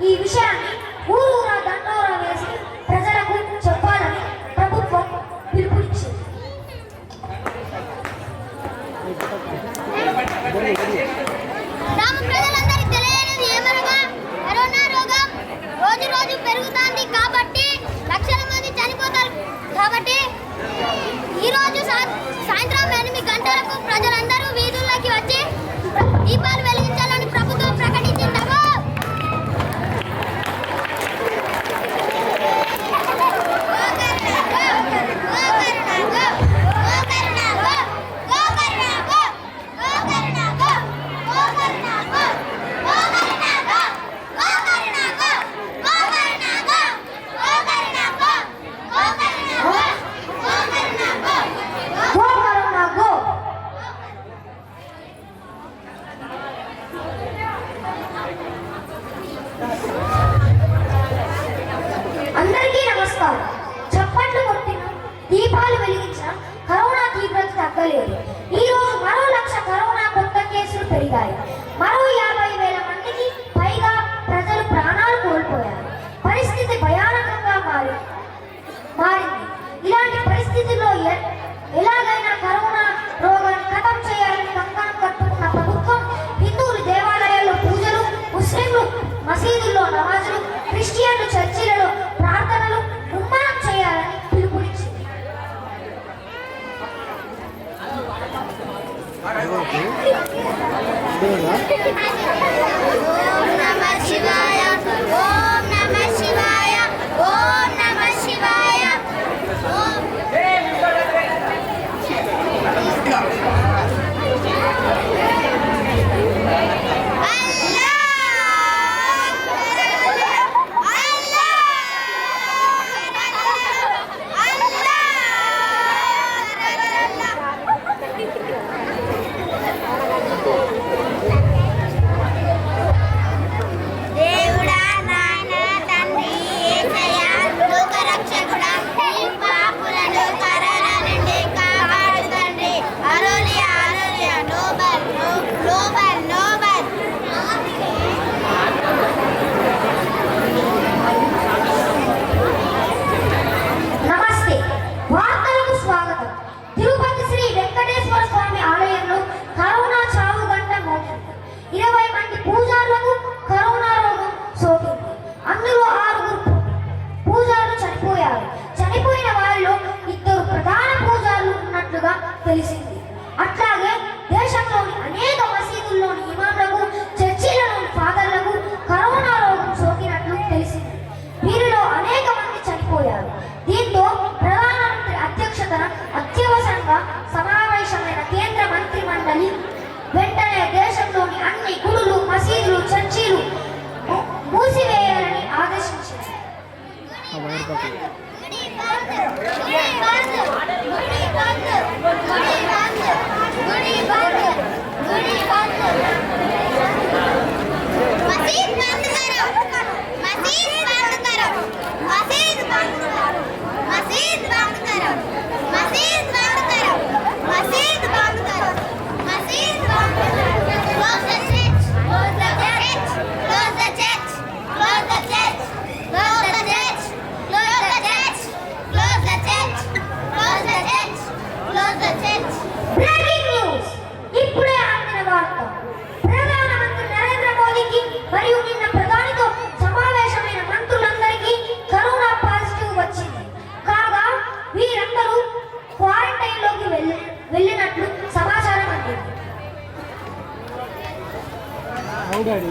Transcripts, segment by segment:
ఈ విషయాన్ని ఊరూరా దండోరా వేసి ప్రజలకు చెప్పాలని ప్రభుత్వం పిలుపునిచ్చింది. రోజు రోజు కాబట్టి లక్షల మంది చనిపోతారు కాబట్టి ఈరోజు సాయంత్రం どうだ మసీదులు చర్చీలు మూసివేయాలని ఆదేశించారు బంద్ బంద్ బంద్ డాడీ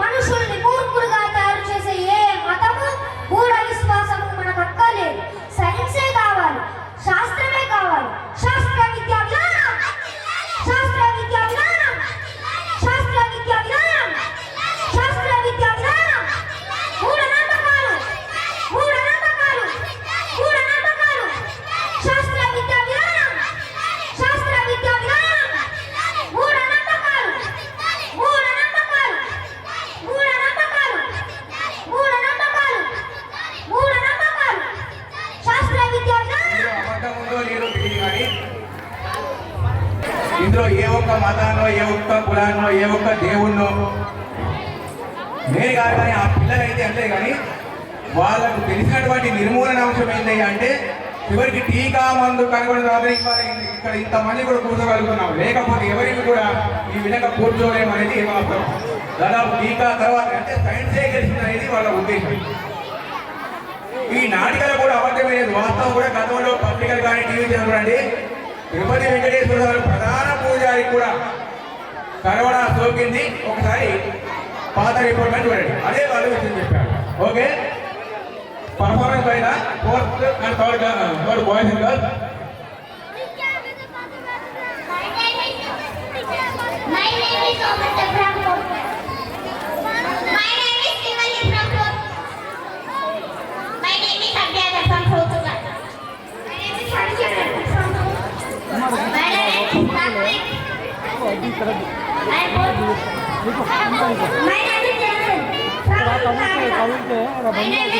Honestly, ఒక్క ఏ ఒక్క దేవుళ్ళు నేను కాదు కానీ ఆ పిల్లలైతే అంతే కానీ వాళ్ళకు తెలిసినటువంటి నిర్మూలన అంశం ఏంటి అంటే చివరికి టీకా మందు కనుగొని ఇక్కడ ఇంతమంది కూడా కూర్చోగలుగుతున్నాం. లేకపోతే ఎవరికి కూడా ఈ విధంగా కూర్చోలేము అనేది వాస్తవం దాదాపు టీకా తర్వాత అంటే సైన్స్ చేసింది అనేది వాళ్ళ ఉద్దేశం. ఈ నాటికలు కూడా అబద్ధమే లేదు వాస్తవం కూడా గతంలో పత్రికలు కానీ టీవీ చూడండి తిరుపతి వెంకటేశ్వర స్వామి ప్రధాన పూజారి కూడా కరోనా సోకింది ఒకసారి పాత రిపోర్ట్ అని చూడండి అదే వాళ్ళు విషయం చెప్పారు ఓకే పర్ఫార్మెన్స్ పైన fourth and third third boys and girls My name Mấy nay đi chơi. Sao không chơi? Không chơi? Mấy nay đi